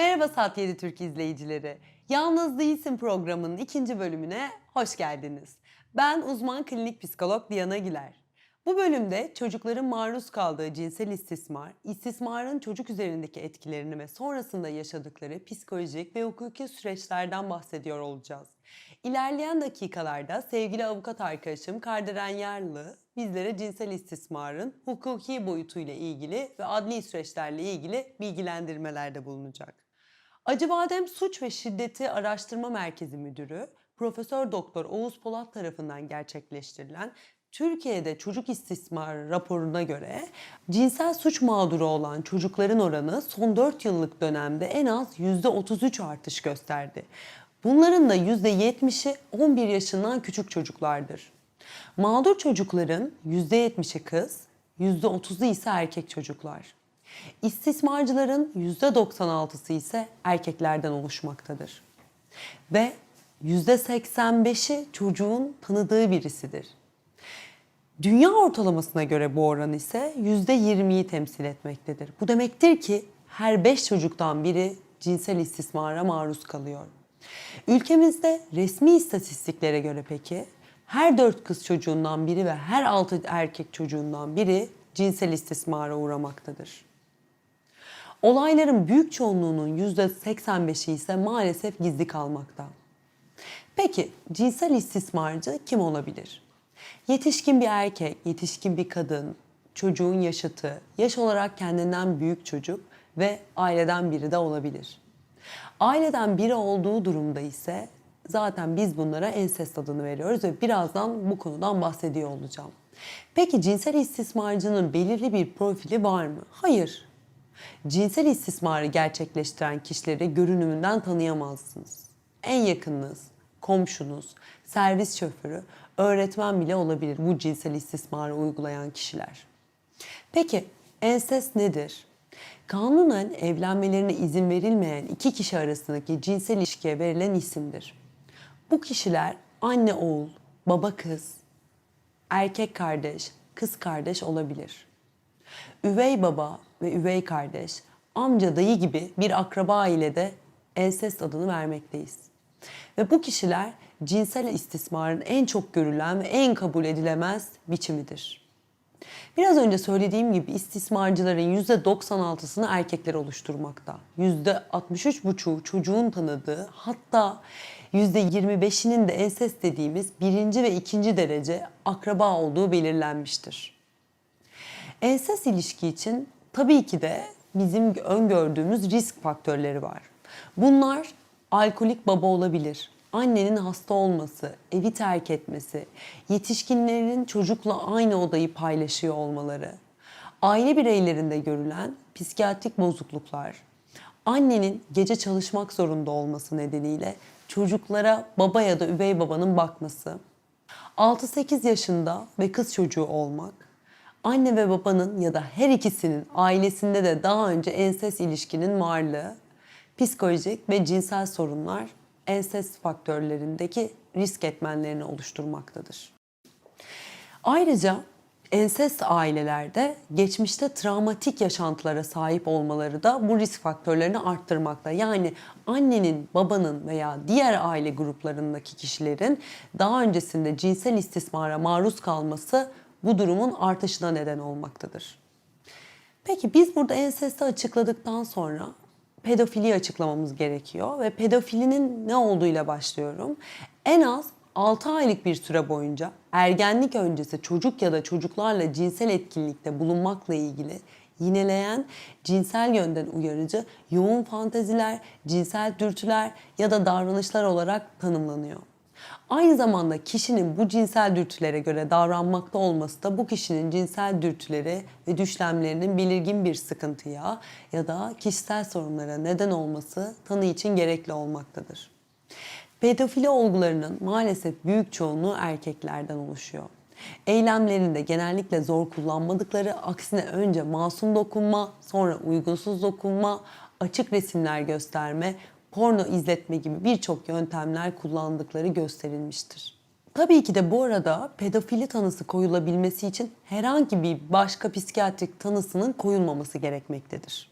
Merhaba Saat 7 Türk izleyicileri. Yalnız Değilsin programının ikinci bölümüne hoş geldiniz. Ben uzman klinik psikolog Diana Güler. Bu bölümde çocukların maruz kaldığı cinsel istismar, istismarın çocuk üzerindeki etkilerini ve sonrasında yaşadıkları psikolojik ve hukuki süreçlerden bahsediyor olacağız. İlerleyen dakikalarda sevgili avukat arkadaşım Kardelen Yarlı bizlere cinsel istismarın hukuki boyutuyla ilgili ve adli süreçlerle ilgili bilgilendirmelerde bulunacak. Acıbadem Suç ve Şiddeti Araştırma Merkezi Müdürü Profesör Doktor Oğuz Polat tarafından gerçekleştirilen Türkiye'de çocuk istismarı raporuna göre cinsel suç mağduru olan çocukların oranı son 4 yıllık dönemde en az %33 artış gösterdi. Bunların da %70'i 11 yaşından küçük çocuklardır. Mağdur çocukların %70'i kız, %30'u ise erkek çocuklar. İstismarcıların %96'sı ise erkeklerden oluşmaktadır. Ve %85'i çocuğun tanıdığı birisidir. Dünya ortalamasına göre bu oran ise %20'yi temsil etmektedir. Bu demektir ki her 5 çocuktan biri cinsel istismara maruz kalıyor. Ülkemizde resmi istatistiklere göre peki her 4 kız çocuğundan biri ve her 6 erkek çocuğundan biri cinsel istismara uğramaktadır. Olayların büyük çoğunluğunun %85'i ise maalesef gizli kalmakta. Peki cinsel istismarcı kim olabilir? Yetişkin bir erkek, yetişkin bir kadın, çocuğun yaşıtı, yaş olarak kendinden büyük çocuk ve aileden biri de olabilir. Aileden biri olduğu durumda ise zaten biz bunlara ensest adını veriyoruz ve birazdan bu konudan bahsediyor olacağım. Peki cinsel istismarcının belirli bir profili var mı? Hayır. Cinsel istismarı gerçekleştiren kişileri görünümünden tanıyamazsınız. En yakınınız, komşunuz, servis şoförü, öğretmen bile olabilir bu cinsel istismarı uygulayan kişiler. Peki ensest nedir? Kanunen evlenmelerine izin verilmeyen iki kişi arasındaki cinsel ilişkiye verilen isimdir. Bu kişiler anne oğul, baba kız, erkek kardeş, kız kardeş olabilir. Üvey baba ve üvey kardeş, amca dayı gibi bir akraba ailede ensest adını vermekteyiz. Ve bu kişiler cinsel istismarın en çok görülen ve en kabul edilemez biçimidir. Biraz önce söylediğim gibi istismarcıların %96'sını erkekler oluşturmakta. %63,5'u çocuğun tanıdığı hatta %25'inin de ensest dediğimiz birinci ve ikinci derece akraba olduğu belirlenmiştir. Ensest ilişki için tabii ki de bizim öngördüğümüz risk faktörleri var. Bunlar alkolik baba olabilir, annenin hasta olması, evi terk etmesi, yetişkinlerin çocukla aynı odayı paylaşıyor olmaları, aile bireylerinde görülen psikiyatrik bozukluklar, annenin gece çalışmak zorunda olması nedeniyle çocuklara baba ya da üvey babanın bakması, 6-8 yaşında ve kız çocuğu olmak, anne ve babanın ya da her ikisinin ailesinde de daha önce ensest ilişkinin varlığı, psikolojik ve cinsel sorunlar ensest faktörlerindeki risk etmenlerini oluşturmaktadır. Ayrıca ensest ailelerde geçmişte travmatik yaşantılara sahip olmaları da bu risk faktörlerini arttırmakta. Yani annenin, babanın veya diğer aile gruplarındaki kişilerin daha öncesinde cinsel istismara maruz kalması bu durumun artışına neden olmaktadır. Peki biz burada ensesti açıkladıktan sonra pedofiliyi açıklamamız gerekiyor ve pedofilinin ne olduğuyla başlıyorum. En az 6 aylık bir süre boyunca ergenlik öncesi çocuk ya da çocuklarla cinsel etkinlikte bulunmakla ilgili yineleyen, cinsel yönden uyarıcı, yoğun fanteziler, cinsel dürtüler ya da davranışlar olarak tanımlanıyor. Aynı zamanda kişinin bu cinsel dürtülere göre davranmakta olması da bu kişinin cinsel dürtüleri ve düşlemlerinin belirgin bir sıkıntıya ya da kişisel sorunlara neden olması tanı için gerekli olmaktadır. Pedofili olgularının maalesef büyük çoğunluğu erkeklerden oluşuyor. Eylemlerinde genellikle zor kullanmadıkları, aksine önce masum dokunma, sonra uygunsuz dokunma, açık resimler gösterme, porno izletme gibi birçok yöntemler kullandıkları gösterilmiştir. Tabii ki de bu arada pedofili tanısı koyulabilmesi için herhangi bir başka psikiyatrik tanısının koyulmaması gerekmektedir.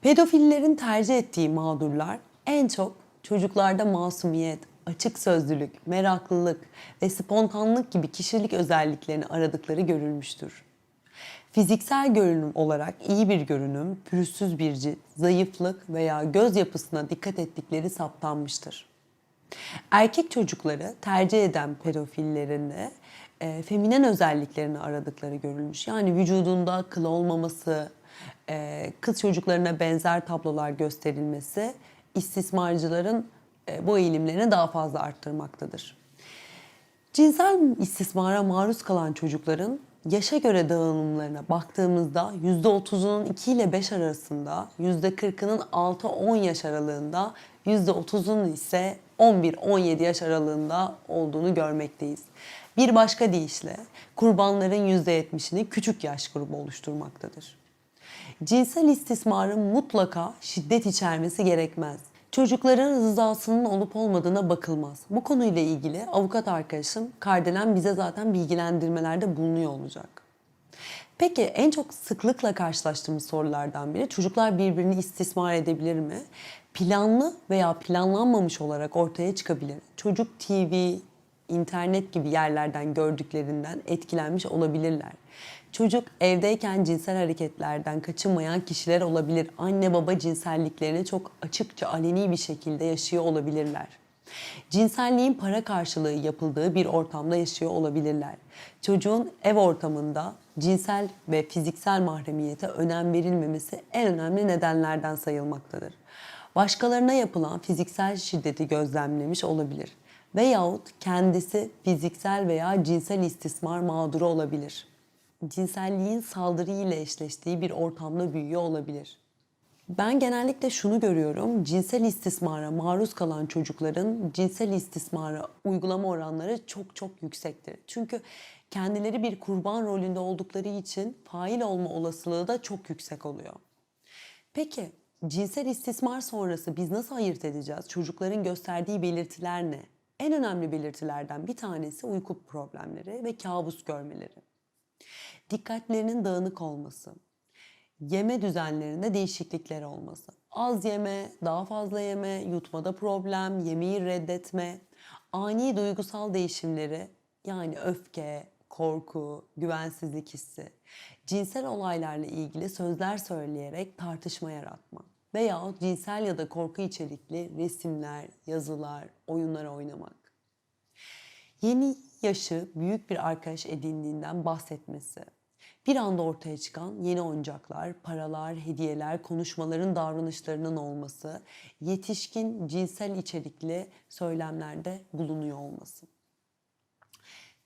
Pedofillerin tercih ettiği mağdurlar en çok çocuklarda masumiyet, açık sözlülük, meraklılık ve spontanlık gibi kişilik özelliklerini aradıkları görülmüştür. Fiziksel görünüm olarak iyi bir görünüm, pürüzsüz bir cilt, zayıflık veya göz yapısına dikkat ettikleri saptanmıştır. Erkek çocukları tercih eden pedofillerin de e, feminen özelliklerini aradıkları görülmüş. Yani vücudunda kıl olmaması, e, kız çocuklarına benzer tablolar gösterilmesi istismarcıların e, bu eğilimlerini daha fazla arttırmaktadır. Cinsel istismara maruz kalan çocukların yaşa göre dağılımlarına baktığımızda %30'unun 2 ile 5 arasında, %40'ının 6-10 yaş aralığında, %30'unun ise 11-17 yaş aralığında olduğunu görmekteyiz. Bir başka deyişle kurbanların %70'ini küçük yaş grubu oluşturmaktadır. Cinsel istismarın mutlaka şiddet içermesi gerekmez. Çocukların rızasının olup olmadığına bakılmaz. Bu konuyla ilgili avukat arkadaşım Kardelen bize zaten bilgilendirmelerde bulunuyor olacak. Peki en çok sıklıkla karşılaştığımız sorulardan biri çocuklar birbirini istismar edebilir mi? Planlı veya planlanmamış olarak ortaya çıkabilir. Çocuk TV, internet gibi yerlerden gördüklerinden etkilenmiş olabilirler. Çocuk evdeyken cinsel hareketlerden kaçınmayan kişiler olabilir. Anne baba cinselliklerini çok açıkça aleni bir şekilde yaşıyor olabilirler. Cinselliğin para karşılığı yapıldığı bir ortamda yaşıyor olabilirler. Çocuğun ev ortamında cinsel ve fiziksel mahremiyete önem verilmemesi en önemli nedenlerden sayılmaktadır. Başkalarına yapılan fiziksel şiddeti gözlemlemiş olabilir veyahut kendisi fiziksel veya cinsel istismar mağduru olabilir. Cinselliğin saldırı ile eşleştiği bir ortamda büyüyor olabilir. Ben genellikle şunu görüyorum. Cinsel istismara maruz kalan çocukların cinsel istismara uygulama oranları çok çok yüksektir. Çünkü kendileri bir kurban rolünde oldukları için fail olma olasılığı da çok yüksek oluyor. Peki cinsel istismar sonrası biz nasıl ayırt edeceğiz? Çocukların gösterdiği belirtiler ne? En önemli belirtilerden bir tanesi uyku problemleri ve kabus görmeleri. Dikkatlerinin dağınık olması, yeme düzenlerinde değişiklikler olması. Az yeme, daha fazla yeme, yutmada problem, yemeği reddetme, ani duygusal değişimleri yani öfke, korku, güvensizlik hissi, cinsel olaylarla ilgili sözler söyleyerek tartışma yaratma veya cinsel ya da korku içerikli resimler, yazılar, oyunlar oynamak. Yeni yaşı büyük bir arkadaş edindiğinden bahsetmesi, bir anda ortaya çıkan yeni oyuncaklar, paralar, hediyeler, konuşmaların davranışlarının olması, yetişkin cinsel içerikli söylemlerde bulunuyor olması.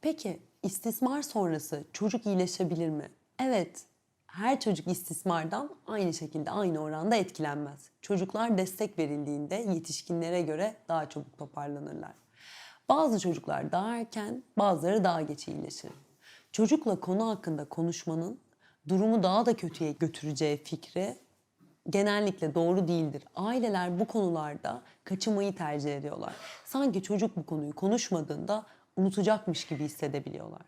Peki istismar sonrası çocuk iyileşebilir mi? Evet, her çocuk istismardan aynı şekilde aynı oranda etkilenmez. Çocuklar destek verildiğinde yetişkinlere göre daha çabuk toparlanırlar. Bazı çocuklar daha erken, bazıları daha geç iyileşir. Çocukla konu hakkında konuşmanın durumu daha da kötüye götüreceği fikri genellikle doğru değildir. Aileler bu konularda kaçınmayı tercih ediyorlar. Sanki çocuk bu konuyu konuşmadığında unutacakmış gibi hissedebiliyorlar.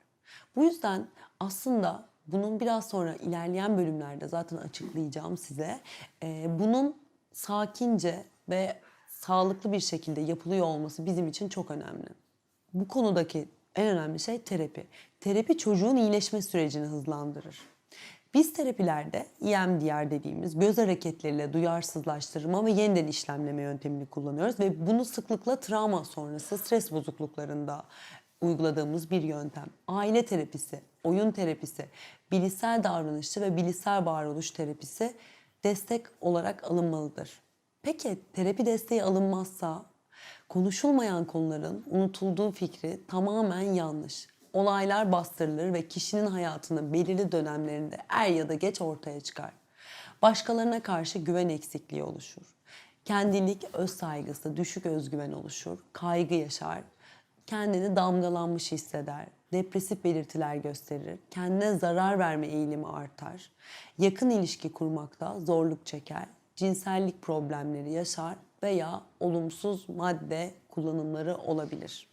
Bu yüzden aslında bunun biraz sonra ilerleyen bölümlerde zaten açıklayacağım size. Ee, bunun sakince ve sağlıklı bir şekilde yapılıyor olması bizim için çok önemli. Bu konudaki en önemli şey terapi. Terapi çocuğun iyileşme sürecini hızlandırır. Biz terapilerde EMDR dediğimiz göz hareketleriyle duyarsızlaştırma ve yeniden işlemleme yöntemini kullanıyoruz ve bunu sıklıkla travma sonrası stres bozukluklarında uyguladığımız bir yöntem. Aile terapisi, oyun terapisi, bilişsel davranışçı ve bilişsel varoluş terapisi destek olarak alınmalıdır. Peki terapi desteği alınmazsa konuşulmayan konuların unutulduğu fikri tamamen yanlış. Olaylar bastırılır ve kişinin hayatının belirli dönemlerinde er ya da geç ortaya çıkar. Başkalarına karşı güven eksikliği oluşur. Kendilik, öz saygısı, düşük özgüven oluşur, kaygı yaşar, kendini damgalanmış hisseder, depresif belirtiler gösterir, kendine zarar verme eğilimi artar, yakın ilişki kurmakta zorluk çeker, cinsellik problemleri yaşar veya olumsuz madde kullanımları olabilir.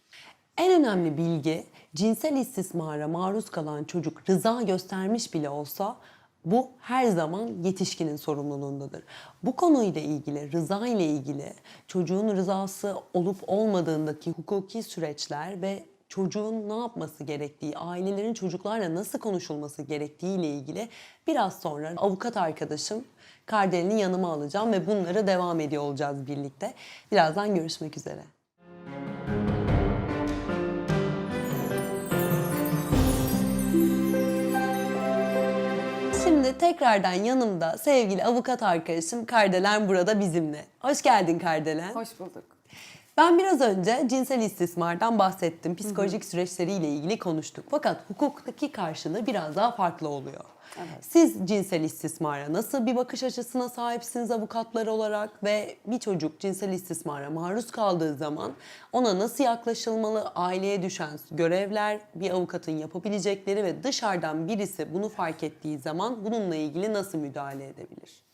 En önemli bilgi cinsel istismara maruz kalan çocuk rıza göstermiş bile olsa Bu her zaman yetişkinin sorumluluğundadır. Bu konuyla ilgili, rıza ile ilgili, çocuğun rızası olup olmadığındaki hukuki süreçler ve çocuğun ne yapması gerektiği, ailelerin çocuklarla nasıl konuşulması gerektiği ile ilgili biraz sonra avukat arkadaşım Kardelen'i yanıma alacağım ve bunlara devam ediyor olacağız birlikte. Birazdan görüşmek üzere. Şimdi tekrardan yanımda sevgili avukat arkadaşım Kardelen burada bizimle. Hoş geldin Kardelen. Hoş bulduk. Ben biraz önce cinsel istismardan bahsettim. Psikolojik süreçleriyle ilgili konuştuk. Fakat hukuktaki karşılığı biraz daha farklı oluyor. Siz cinsel istismara nasıl bir bakış açısına sahipsiniz avukatlar olarak? Ve bir çocuk cinsel istismara maruz kaldığı zaman ona nasıl yaklaşılmalı, aileye düşen görevler, bir avukatın yapabilecekleri ve dışarıdan birisi bunu fark ettiği zaman bununla ilgili nasıl müdahale edebilir?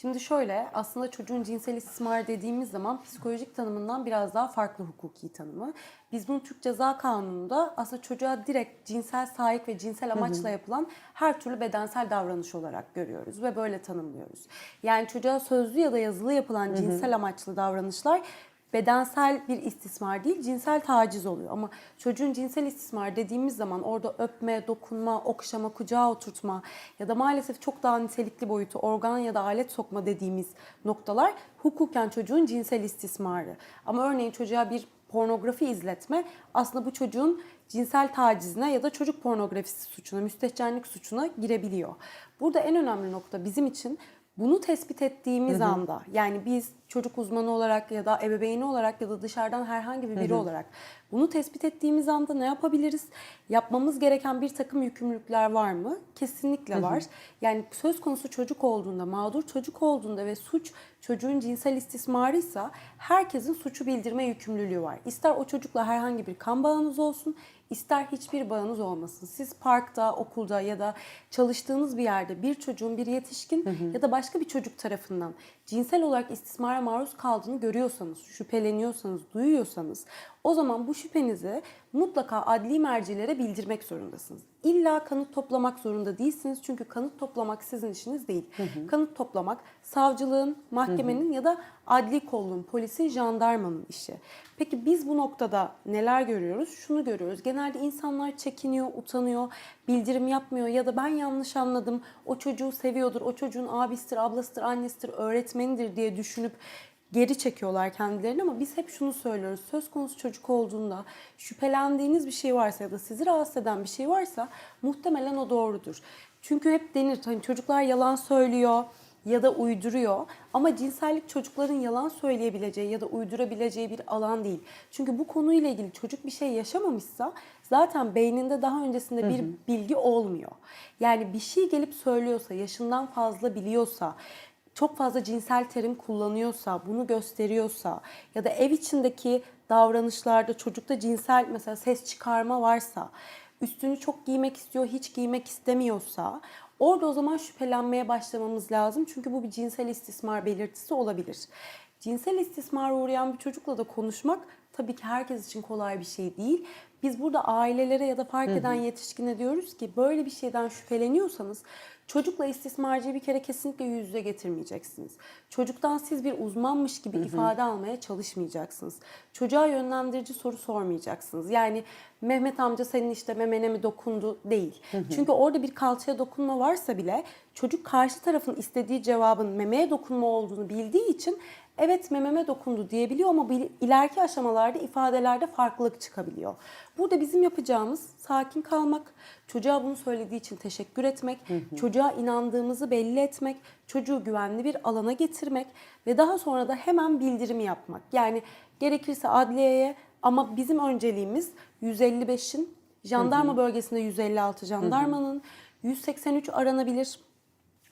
Şimdi şöyle aslında çocuğun cinsel istismar dediğimiz zaman psikolojik tanımından biraz daha farklı hukuki tanımı. Biz bunu Türk Ceza Kanunu'nda aslında çocuğa direkt cinsel sahip ve cinsel amaçla yapılan her türlü bedensel davranış olarak görüyoruz ve böyle tanımlıyoruz. Yani çocuğa sözlü ya da yazılı yapılan cinsel amaçlı davranışlar bedensel bir istismar değil, cinsel taciz oluyor. Ama çocuğun cinsel istismar dediğimiz zaman orada öpme, dokunma, okşama, kucağa oturtma ya da maalesef çok daha nitelikli boyutu organ ya da alet sokma dediğimiz noktalar hukuken çocuğun cinsel istismarı. Ama örneğin çocuğa bir pornografi izletme aslında bu çocuğun cinsel tacizine ya da çocuk pornografisi suçuna, müstehcenlik suçuna girebiliyor. Burada en önemli nokta bizim için bunu tespit ettiğimiz anda yani biz çocuk uzmanı olarak ya da ebeveyni olarak ya da dışarıdan herhangi bir biri olarak bunu tespit ettiğimiz anda ne yapabiliriz? Yapmamız gereken bir takım yükümlülükler var mı? Kesinlikle var. Yani söz konusu çocuk olduğunda, mağdur çocuk olduğunda ve suç çocuğun cinsel istismarıysa herkesin suçu bildirme yükümlülüğü var. İster o çocukla herhangi bir kan bağınız olsun, ister hiçbir bağınız olmasın. Siz parkta, okulda ya da çalıştığınız bir yerde bir çocuğun, bir yetişkin ya da başka bir çocuk tarafından cinsel olarak istismara maruz kaldığını görüyorsanız, şüpheleniyorsanız, duyuyorsanız o zaman bu şüphenizi mutlaka adli mercilere bildirmek zorundasınız. İlla kanıt toplamak zorunda değilsiniz çünkü kanıt toplamak sizin işiniz değil. Kanıt toplamak savcılığın, mahkemenin ya da adli kolluğun, polisin, jandarmanın işi. Peki biz bu noktada neler görüyoruz? Şunu görüyoruz. Genelde insanlar çekiniyor, utanıyor, bildirim yapmıyor ya da ben yanlış anladım. O çocuğu seviyordur, o çocuğun abisidir, ablasıdır, annesidir, öğretmenidir diye düşünüp geri çekiyorlar kendilerini ama biz hep şunu söylüyoruz. Söz konusu çocuk olduğunda şüphelendiğiniz bir şey varsa ya da sizi rahatsız eden bir şey varsa muhtemelen o doğrudur. Çünkü hep denir hani çocuklar yalan söylüyor ya da uyduruyor ama cinsellik çocukların yalan söyleyebileceği ya da uydurabileceği bir alan değil. Çünkü bu konuyla ilgili çocuk bir şey yaşamamışsa zaten beyninde daha öncesinde bir bilgi olmuyor. Yani bir şey gelip söylüyorsa, yaşından fazla biliyorsa, çok fazla cinsel terim kullanıyorsa, bunu gösteriyorsa ya da ev içindeki davranışlarda çocukta cinsel mesela ses çıkarma varsa, üstünü çok giymek istiyor, hiç giymek istemiyorsa orada o zaman şüphelenmeye başlamamız lazım. Çünkü bu bir cinsel istismar belirtisi olabilir. Cinsel istismara uğrayan bir çocukla da konuşmak tabii ki herkes için kolay bir şey değil. Biz burada ailelere ya da fark eden yetişkine diyoruz ki böyle bir şeyden şüpheleniyorsanız çocukla istismarcıyı bir kere kesinlikle yüz yüze getirmeyeceksiniz. Çocuktan siz bir uzmanmış gibi ifade almaya çalışmayacaksınız. Çocuğa yönlendirici soru sormayacaksınız. Yani Mehmet amca senin işte memene mi dokundu değil. Çünkü orada bir kalçaya dokunma varsa bile çocuk karşı tarafın istediği cevabın memeye dokunma olduğunu bildiği için evet mememe dokundu diyebiliyor ama ileriki aşamalarda ifadelerde farklılık çıkabiliyor. Burada bizim yapacağımız sakin kalmak, çocuğa bunu söylediği için teşekkür etmek, çocuğa inandığımızı belli etmek, çocuğu güvenli bir alana getirmek ve daha sonra da hemen bildirimi yapmak. Yani gerekirse adliyeye ama bizim önceliğimiz 155'in jandarma bölgesinde 156 jandarmanın 183 aranabilir.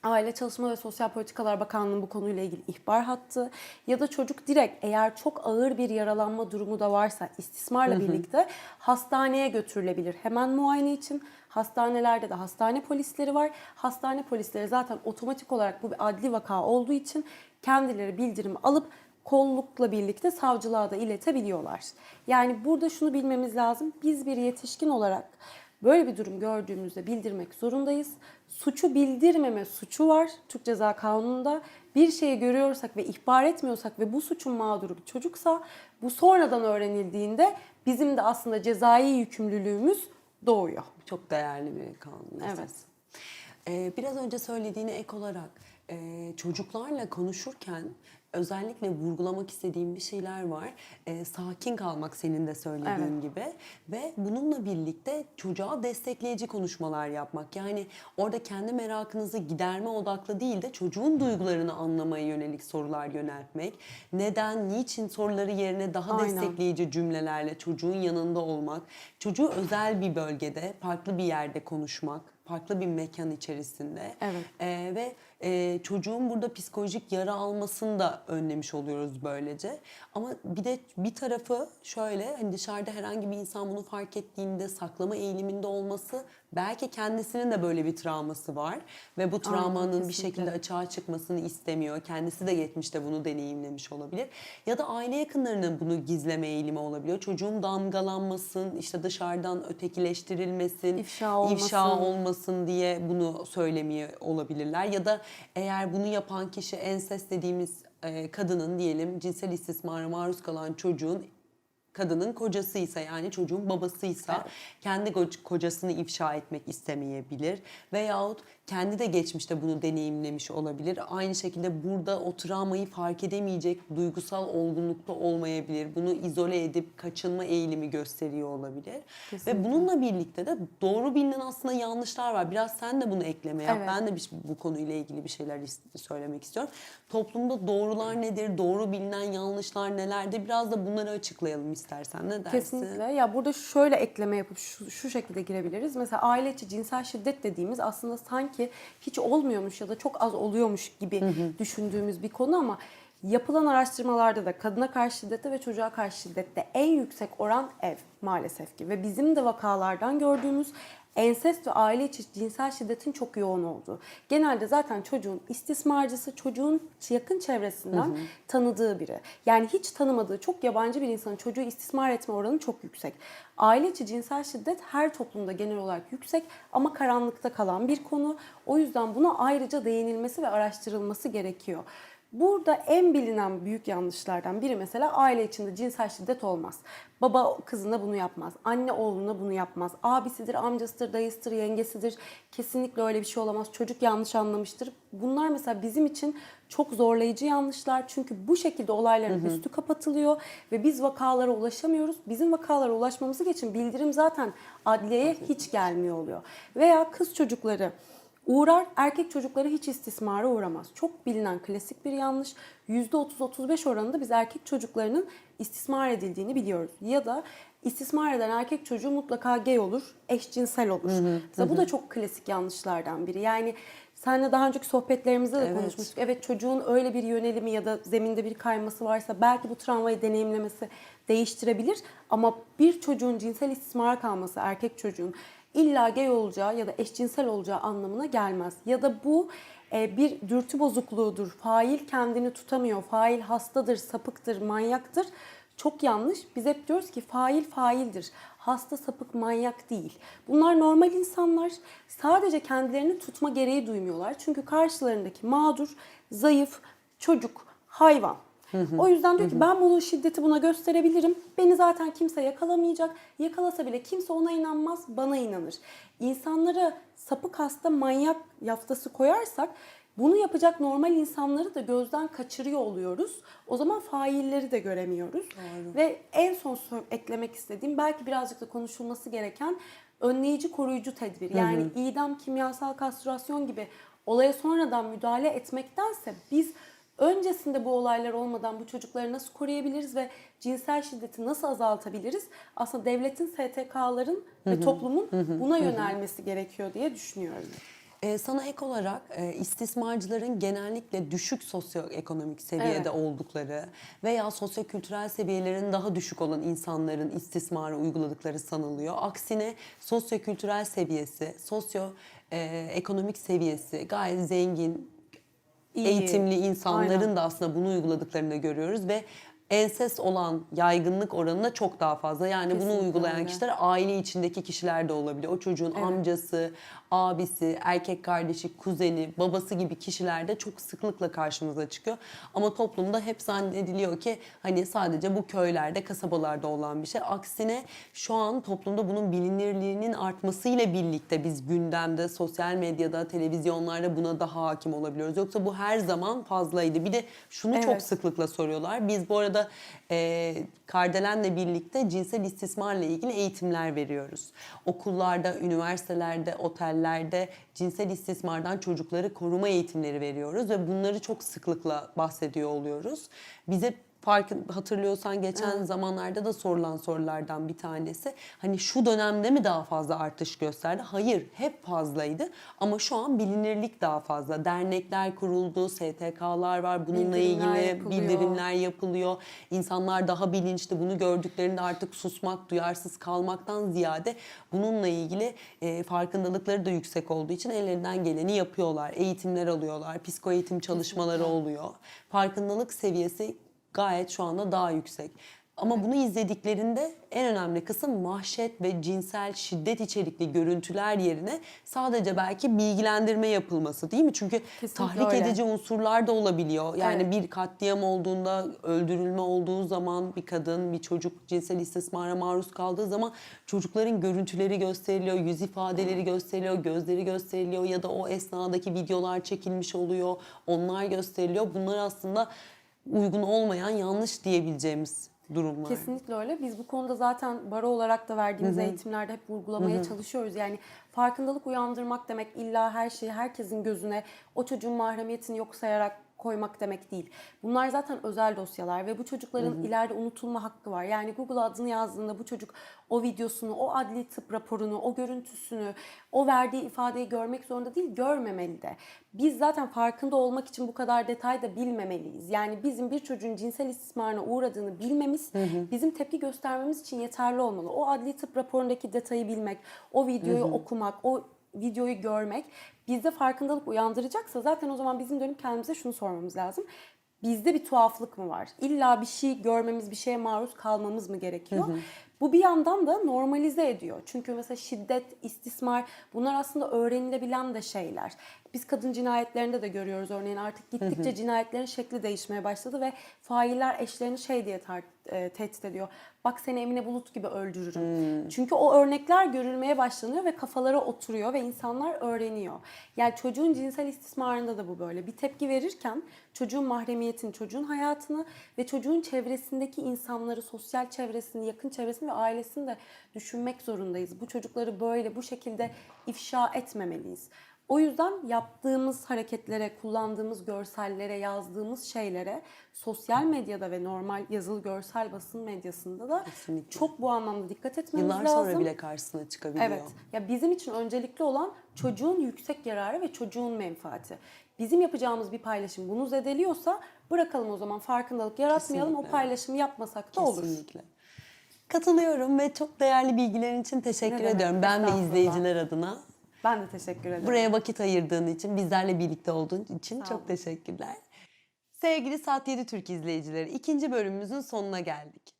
Aile Çalışma ve Sosyal Politikalar Bakanlığı'nın bu konuyla ilgili ihbar hattı ya da çocuk direkt eğer çok ağır bir yaralanma durumu da varsa istismarla birlikte hastaneye götürülebilir. Hemen muayene için hastanelerde de hastane polisleri var. Hastane polisleri zaten otomatik olarak bu bir adli vaka olduğu için kendileri bildirim alıp kollukla birlikte savcılığa da iletebiliyorlar. Yani burada şunu bilmemiz lazım. Biz bir yetişkin olarak Böyle bir durum gördüğümüzde bildirmek zorundayız. Suçu bildirmeme suçu var Türk Ceza Kanunu'nda. Bir şeyi görüyorsak ve ihbar etmiyorsak ve bu suçun mağduru bir çocuksa bu sonradan öğrenildiğinde bizim de aslında cezai yükümlülüğümüz doğuyor. Çok değerli bir kanun. Evet. esas. Ee, biraz önce söylediğine ek olarak e, çocuklarla konuşurken özellikle vurgulamak istediğim bir şeyler var. Ee, sakin kalmak senin de söylediğin Evet. gibi ve bununla birlikte çocuğa destekleyici konuşmalar yapmak. Yani orada kendi merakınızı giderme odaklı değil de çocuğun duygularını anlamaya yönelik sorular yöneltmek. Neden, niçin soruları yerine daha Aynen. destekleyici cümlelerle çocuğun yanında olmak, çocuğu özel bir bölgede, farklı bir yerde konuşmak, farklı bir mekan içerisinde Evet. Ee, ve e, çocuğun burada psikolojik yara almasını da önlemiş oluyoruz böylece. Ama bir de bir tarafı şöyle hani dışarıda herhangi bir insan bunu fark ettiğinde saklama eğiliminde olması belki kendisinin de böyle bir travması var ve bu travmanın bir şekilde açığa çıkmasını istemiyor. Kendisi de geçmişte bunu deneyimlemiş olabilir. Ya da aile yakınlarının bunu gizleme eğilimi olabiliyor. Çocuğun damgalanmasın, işte dışarıdan ötekileştirilmesin, İfşa olmasın. ifşa olmasın diye bunu söylemiyor olabilirler. Ya da eğer bunu yapan kişi ensest dediğimiz kadının diyelim cinsel istismara maruz kalan çocuğun kadının kocasıysa yani çocuğun babasıysa kendi ko- kocasını ifşa etmek istemeyebilir. Veyahut kendi de geçmişte bunu deneyimlemiş olabilir. Aynı şekilde burada o travmayı fark edemeyecek duygusal olgunlukta olmayabilir. Bunu izole edip kaçınma eğilimi gösteriyor olabilir. Ve bununla birlikte de doğru bilinen aslında yanlışlar var. Biraz sen de bunu ekleme yap. Evet. Ben de bir- bu konuyla ilgili bir şeyler söylemek istiyorum. Toplumda doğrular nedir? Doğru bilinen yanlışlar nelerdir? Biraz da bunları açıklayalım istersen. Ne dersin? Kesinlikle. Ya burada şöyle ekleme yapıp şu, şu şekilde girebiliriz. Mesela aile içi cinsel şiddet dediğimiz aslında sanki hiç olmuyormuş ya da çok az oluyormuş gibi düşündüğümüz bir konu ama yapılan araştırmalarda da kadına karşı şiddette ve çocuğa karşı şiddette en yüksek oran ev maalesef ki. Ve bizim de vakalardan gördüğümüz ensest ve aile içi cinsel şiddetin çok yoğun olduğu. Genelde zaten çocuğun istismarcısı çocuğun yakın çevresinden tanıdığı biri. Yani hiç tanımadığı çok yabancı bir insanın çocuğu istismar etme oranı çok yüksek. Aile içi cinsel şiddet her toplumda genel olarak yüksek ama karanlıkta kalan bir konu. O yüzden buna ayrıca değinilmesi ve araştırılması gerekiyor. Burada en bilinen büyük yanlışlardan biri mesela aile içinde cinsel şiddet olmaz. Baba kızına bunu yapmaz. Anne oğluna bunu yapmaz. Abisidir, amcasıdır, dayısıdır, yengesidir. Kesinlikle öyle bir şey olamaz. Çocuk yanlış anlamıştır. Bunlar mesela bizim için çok zorlayıcı yanlışlar. Çünkü bu şekilde olayların üstü kapatılıyor ve biz vakalara ulaşamıyoruz. Bizim vakalara ulaşmamız için bildirim zaten adliyeye hiç gelmiyor oluyor. Veya kız çocukları Uğrar, erkek çocukları hiç istismara uğramaz. Çok bilinen klasik bir yanlış. %30-35 oranında biz erkek çocuklarının istismar edildiğini biliyoruz. Ya da istismar eden erkek çocuğu mutlaka gay olur, eşcinsel olur. Mesela bu da çok klasik yanlışlardan biri. Yani seninle daha önceki sohbetlerimizde de Evet. konuşmuştuk. Evet çocuğun öyle bir yönelimi ya da zeminde bir kayması varsa belki bu travmayı deneyimlemesi değiştirebilir. Ama bir çocuğun cinsel istismara kalması, erkek çocuğun illa gay olacağı ya da eşcinsel olacağı anlamına gelmez. Ya da bu e, bir dürtü bozukluğudur. Fail kendini tutamıyor. Fail hastadır, sapıktır, manyaktır. Çok yanlış. Biz hep diyoruz ki fail faildir. Hasta, sapık, manyak değil. Bunlar normal insanlar. Sadece kendilerini tutma gereği duymuyorlar. Çünkü karşılarındaki mağdur, zayıf, çocuk, hayvan. O yüzden diyor ki ben bunu şiddeti buna gösterebilirim. Beni zaten kimse yakalamayacak. Yakalasa bile kimse ona inanmaz, bana inanır. İnsanlara sapık hasta manyak yaftası koyarsak bunu yapacak normal insanları da gözden kaçırıyor oluyoruz. O zaman failleri de göremiyoruz. Ve en son eklemek istediğim belki birazcık da konuşulması gereken önleyici koruyucu tedbir. Yani idam, kimyasal kastrasyon gibi olaya sonradan müdahale etmektense biz öncesinde bu olaylar olmadan bu çocukları nasıl koruyabiliriz ve cinsel şiddeti nasıl azaltabiliriz? Aslında devletin, STK'ların ve toplumun buna yönelmesi gerekiyor diye düşünüyorum. Ee, sana ek olarak e, istismarcıların genellikle düşük sosyoekonomik seviyede Evet. oldukları veya sosyokültürel seviyelerin daha düşük olan insanların istismarı uyguladıkları sanılıyor. Aksine sosyokültürel seviyesi, sosyoekonomik seviyesi gayet zengin, İyi. eğitimli insanların Aynen. da aslında bunu uyguladıklarını görüyoruz ve ensest olan yaygınlık oranına çok daha fazla. Yani bunu Kesinlikle uygulayan öyle. kişiler aile içindeki kişiler de olabiliyor. O çocuğun amcası, abisi, erkek kardeşi, kuzeni, babası gibi kişiler de çok sıklıkla karşımıza çıkıyor. Ama toplumda hep zannediliyor ki hani sadece bu köylerde, kasabalarda olan bir şey. Aksine şu an toplumda bunun bilinirliğinin artmasıyla birlikte biz gündemde, sosyal medyada, televizyonlarda buna daha hakim olabiliyoruz. Yoksa bu her zaman fazlaydı. Bir de şunu çok Evet. sıklıkla soruyorlar. Biz bu arada e, Kardelen'le birlikte cinsel istismarla ilgili eğitimler veriyoruz. Okullarda, üniversitelerde, otellerde cinsel istismardan çocukları koruma eğitimleri veriyoruz ve bunları çok sıklıkla bahsediyor oluyoruz. Bize fark hatırlıyorsan geçen zamanlarda da sorulan sorulardan bir tanesi. Hani şu dönemde mi daha fazla artış gösterdi? Hayır, hep fazlaydı ama şu an bilinirlik daha fazla. Dernekler kuruldu, STK'lar var bununla Bildirimler ilgili yapılıyor. bildirimler yapılıyor. İnsanlar daha bilinçli. Bunu gördüklerinde artık susmak, duyarsız kalmaktan ziyade bununla ilgili e, farkındalıkları da yüksek olduğu için ellerinden geleni yapıyorlar. Eğitimler alıyorlar, psiko eğitim çalışmaları oluyor. Farkındalık seviyesi gayet şu anda daha yüksek. Ama bunu izlediklerinde en önemli kısım mahşet ve cinsel şiddet içerikli görüntüler yerine sadece belki bilgilendirme yapılması değil mi? Çünkü Kesinlikle tahrik öyle. edici unsurlar da olabiliyor. Yani Evet. bir katliam olduğunda, öldürülme olduğu zaman bir kadın, bir çocuk cinsel istismara maruz kaldığı zaman çocukların görüntüleri gösteriliyor, yüz ifadeleri gösteriliyor, gözleri gösteriliyor ya da o esnadaki videolar çekilmiş oluyor, onlar gösteriliyor. Bunlar aslında uygun olmayan, yanlış diyebileceğimiz durumlar. Kesinlikle öyle. Biz bu konuda zaten baro olarak da verdiğimiz eğitimlerde hep vurgulamaya çalışıyoruz. Yani farkındalık uyandırmak demek illa her şeyi herkesin gözüne o çocuğun mahremiyetini yok sayarak koymak demek değil. Bunlar zaten özel dosyalar ve bu çocukların ileride unutulma hakkı var. Yani Google adını yazdığında bu çocuk o videosunu, o adli tıp raporunu, o görüntüsünü, o verdiği ifadeyi görmek zorunda değil, görmemeli de. Biz zaten farkında olmak için bu kadar detay da bilmemeliyiz. Yani bizim bir çocuğun cinsel istismarına uğradığını bilmemiz bizim tepki göstermemiz için yeterli olmalı. O adli tıp raporundaki detayı bilmek, o videoyu okumak, o videoyu görmek bizde farkındalık uyandıracaksa zaten o zaman bizim dönüp kendimize şunu sormamız lazım. Bizde bir tuhaflık mı var? İlla bir şey görmemiz, bir şeye maruz kalmamız mı gerekiyor? Bu bir yandan da normalize ediyor. Çünkü mesela şiddet, istismar bunlar aslında öğrenilebilen de şeyler. Biz kadın cinayetlerinde de görüyoruz örneğin artık gittikçe cinayetlerin şekli değişmeye başladı ve failler eşlerini şey diye e, tehdit ediyor. Bak seni Emine Bulut gibi öldürürüm. Çünkü o örnekler görülmeye başlanıyor ve kafalara oturuyor ve insanlar öğreniyor. Yani çocuğun cinsel istismarında da bu böyle. Bir tepki verirken çocuğun mahremiyetini, çocuğun hayatını ve çocuğun çevresindeki insanları, sosyal çevresini, yakın çevresini ve ailesini de düşünmek zorundayız. Bu çocukları böyle bu şekilde ifşa etmemeliyiz. O yüzden yaptığımız hareketlere, kullandığımız görsellere, yazdığımız şeylere sosyal medyada ve normal yazılı görsel basın medyasında da Kesinlikle. çok bu anlamda dikkat etmemiz Yıllar lazım. sonra bile karşısına çıkabiliyor. Evet. Ya bizim için öncelikli olan çocuğun yüksek yararı ve çocuğun menfaati. Bizim yapacağımız bir paylaşım bunu zedeliyorsa bırakalım o zaman farkındalık yaratmayalım. Kesinlikle. O paylaşımı yapmasak da olur. Kesinlikle. Katılıyorum ve çok değerli bilgilerin için teşekkür Ne demek, ediyorum. Ben ve izleyiciler adına. Ben de teşekkür ederim. Buraya vakit ayırdığın için, bizlerle birlikte olduğun için Sağ çok teşekkürler. Sevgili Saat 7 Türk izleyicileri, ikinci bölümümüzün sonuna geldik.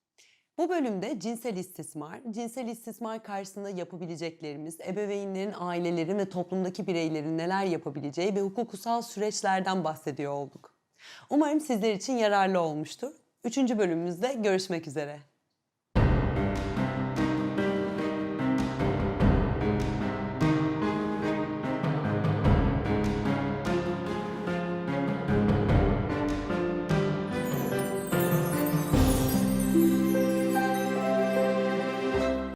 Bu bölümde cinsel istismar, cinsel istismar karşısında yapabileceklerimiz, ebeveynlerin, ailelerin ve toplumdaki bireylerin neler yapabileceği ve hukuksal süreçlerden bahsediyor olduk. Umarım sizler için yararlı olmuştur. Üçüncü bölümümüzde görüşmek üzere.